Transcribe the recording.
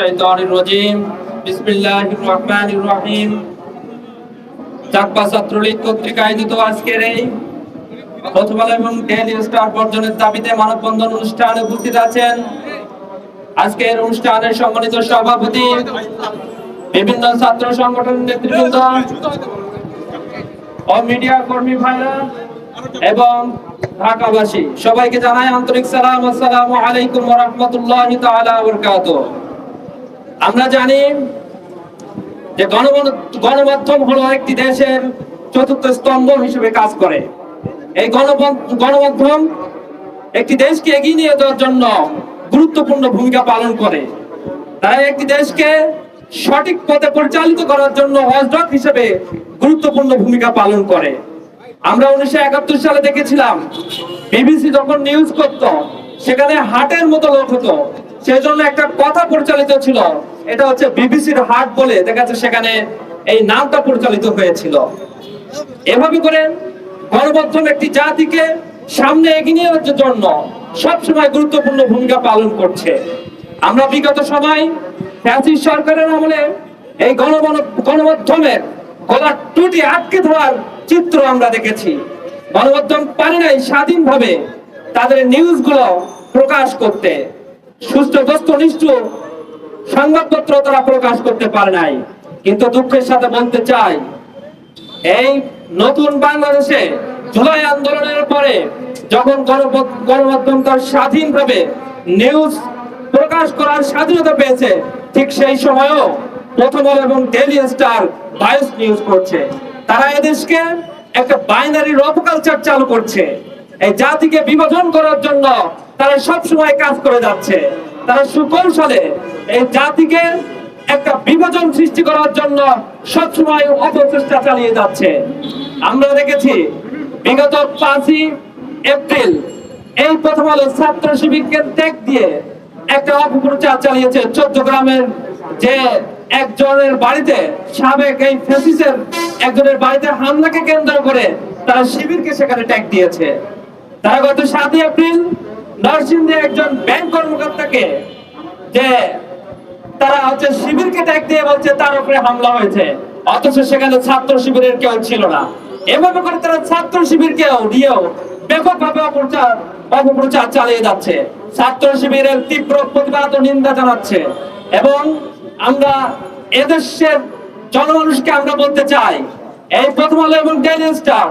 শাইতানির রাজিম বিসমিল্লাহির রহমানির রহিম চাকপা কর্তৃক আয়োজিত আজকের এই এবং ডেইলি স্টার বর্জনের দাবিতে মানববন্ধন অনুষ্ঠানে উপস্থিত আছেন আজকের অনুষ্ঠানের সম্মানিত সভাপতি, বিভিন্ন ছাত্র সংগঠনের নেতৃবৃন্দ ও মিডিয়া কর্মী ভাইরা এবং ঢাকাবাসী। সবাইকে জানাই আন্তরিক সালাম, আসসালামু আলাইকুম আমরা জানি যে গণমাধ্যম হলো একটি দেশের চতুর্থ স্তম্ভ হিসেবে কাজ করে। এই গণমাধ্যম একটি দেশকে এগিয়ে নিয়ে যাওয়ার জন্য গুরুত্বপূর্ণ ভূমিকা পালন করে। তারা একটি দেশকে সঠিক পথে পরিচালিত করার জন্য অজডক হিসেবে গুরুত্বপূর্ণ ভূমিকা পালন করে। আমরা উনিশশো একাত্তর সালে দেখেছিলাম, বিবিসি যখন নিউজ করত, সেখানে হাটের মতো লোক হতো। সেই জন্য একটা কথা পরিচালিত ছিল। এটা হচ্ছে বিবিসির হাট বলে দেখা যাচ্ছে সেখানে এই নামটা পরিচালিত হয়েছিল। এভাবে করে গণমাধ্যম একটি জাতিকে সামনে এগিয়ে নেওয়ার জন্য সবসময় গুরুত্বপূর্ণ ভূমিকা পালন করছে। আমরা বিগত সময় সরকারের আমলে এই গণমাধ্যম গণমাধ্যমের গলার টুটি আটকে ধরার চিত্র আমরা দেখেছি। গণমাধ্যম পারে নাই স্বাধীনভাবে তাদের নিউজগুলো প্রকাশ করতে। দস্তনিষ্ঠ সংবাদপত্র তারা প্রকাশ করতে পারে নাই। কিন্তু দুঃখের সাথে বলতে চাই, এই নতুন বাংলাদেশে জুলাই আন্দোলনের পরে যখন গণমাধ্যম তার স্বাধীনভাবে নিউজ প্রকাশ করার স্বাধীনতা পেয়েছে, ঠিক সেই সময়ও প্রথম এবং ডেলি স্টার বায়োস নিউজ করছে। তারা এদেশকে একটা বাইনারি রব কালচার চালু করছে। এই জাতিকে বিভাজন করার জন্য তারা সব সময় কাজ করে যাচ্ছে। তারা সুকৌশলে এই জাতিকে একটা বিভাজন সৃষ্টি করার জন্য সবসময় অপচেষ্টা চালিয়ে যাচ্ছে। আমরা দেখেছি, বিগত পাঁচই এপ্রিল এই প্রথম আলো ছাত্র শিবিরকে ত্যাগ দিয়ে একটা অপপ্রচার চালিয়েছে চোদ্দ যে একজনের বাড়িতে সাবেক এই ফেসিসের একজনের বাড়িতে হামলাকে কেন্দ্র করে তারা শিবিরকে সেখানে ট্যাগ দিয়েছে। তারা গত সাতই এপ্রিল নরসিংদে একজন ব্যাংক কর্মকর্তাকে যে তারা হচ্ছে শিবিরকে ট্যাগ দিয়ে বলছে, তার উপরে হামলা হয়েছে। অথচ সেখানে ছাত্র শিবিরের কেউ ছিল না। এভাবে করে তারা ছাত্র শিবিরকেও নিয়েও ব্যাপকভাবে অপপ্রচার অপপ্রচার চালিয়ে যাচ্ছে। ছাত্র শিবিরের তীব্র প্রতিবাদ ও নিন্দা জানাচ্ছে। এবং আমরা এদেশের জনমানুষকে আমরা বলতে চাই, এই প্রথম আলো এবং ডেইলি স্টার